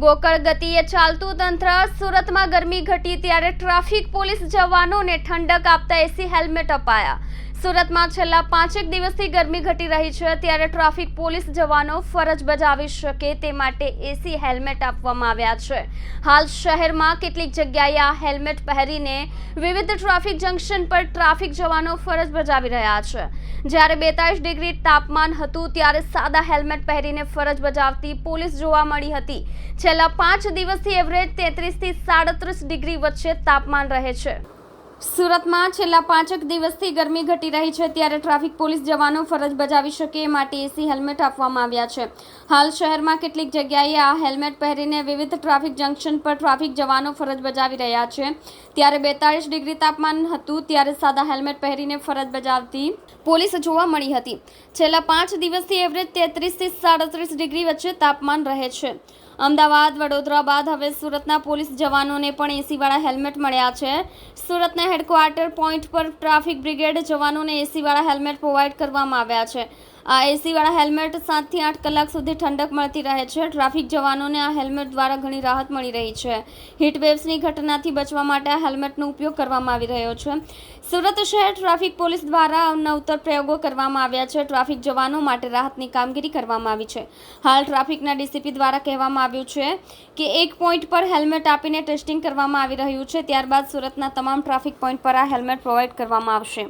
ગોકળ ગતિએ ચાલતું તંત્ર સુરતમાં ગરમી ઘટી ત્યારે ટ્રાફિક પોલીસ જવાનોને ઠંડક આપતા એસી હેલ્મેટ અપાયા. સુરતમાં છેલ્લા પાંચેક દિવસથી ગરમી ઘટી રહી છે ત્યારે ટ્રાફિક પોલીસ જવાનો ફરજ બજાવી શકે તે માટે એસી હેલ્મેટ આપવામાં આવ્યા છે. હાલ શહેરમાં કેટલીક જગ્યાએ આ હેલ્મેટ પહેરીને વિવિધ ટ્રાફિક જંકશન પર ટ્રાફિક જવાનો ફરજ બજાવી રહ્યા છે. જ્યારે બેતાલીસ ડિગ્રી તાપમાન હતું ત્યારે સાદા હેલ્મેટ પહેરીને ફરજ બજાવતી પોલીસ જોવા મળી હતી. છેલ્લા પાંચ દિવસથી એવરેજ તેત્રીસથી સાડત્રીસ ડિગ્રી વચ્ચે તાપમાન રહે છે. સુરતમાં છેલ્લા પાંચેક દિવસથી ગરમી ઘટી રહી છે ત્યારે ટ્રાફિક પોલીસ જવાનો ફરજ બજાવી શકે એ માટે એસી હેલ્મેટ આપવામાં આવ્યા છે. હાલ શહેરમાં કેટલીક જગ્યાએ આ હેલ્મેટ પહેરીને વિવિધ ટ્રાફિક જંકશન પર ટ્રાફિક જવાનો ફરજ બજાવી રહ્યા છે. ત્યારે બેતાળીસ ડિગ્રી તાપમાન હતું ત્યારે સાદા હેલ્મેટ પહેરીને ફરજ બજાવતી પોલીસ જોવા મળી હતી. છેલ્લા પાંચ દિવસથી એવરેજ તેત્રીસથી સાડત્રીસ ડિગ્રી વચ્ચે તાપમાન રહે છે. અમદાવાદ, વડોદરા બાદ હવે સુરતના પોલીસ જવાનોને પણ એસીવાળા હેલ્મેટ મળ્યા છે. સુરતના હેડક્વાર્ટર પોઈન્ટ પર ટ્રાફિક બ્રિગેડ જવાનોને એસીવાળા હેલ્મેટ પ્રોવાઈડ કરવામાં આવ્યા છે. આ એસીવાળા હેલ્મેટ સાતથી આઠ કલાક સુધી ઠંડક મળતી રહે છે. ટ્રાફિક જવાનોને આ હેલ્મેટ દ્વારા ઘણી રાહત મળી રહી છે. હીટવેવ્સની ઘટનાથી બચવા માટે આ હેલ્મેટનો ઉપયોગ કરવામાં આવી રહ્યો છે. સુરત શહેર ટ્રાફિક પોલીસ દ્વારા નવતર પ્રયોગો કરવામાં આવ્યા છે. ટ્રાફિક જવાનો માટે રાહતની કામગીરી કરવામાં આવી છે. હાલ ટ્રાફિકના ડીસીપી દ્વારા કહેવામાં આવ્યું છે કે એક પોઈન્ટ પર હેલ્મેટ આપીને ટેસ્ટિંગ કરવામાં આવી રહ્યું છે. ત્યારબાદ સુરતના તમામ ટ્રાફિક પોઈન્ટ પર આ હેલ્મેટ પ્રોવાઈડ કરવામાં આવશે.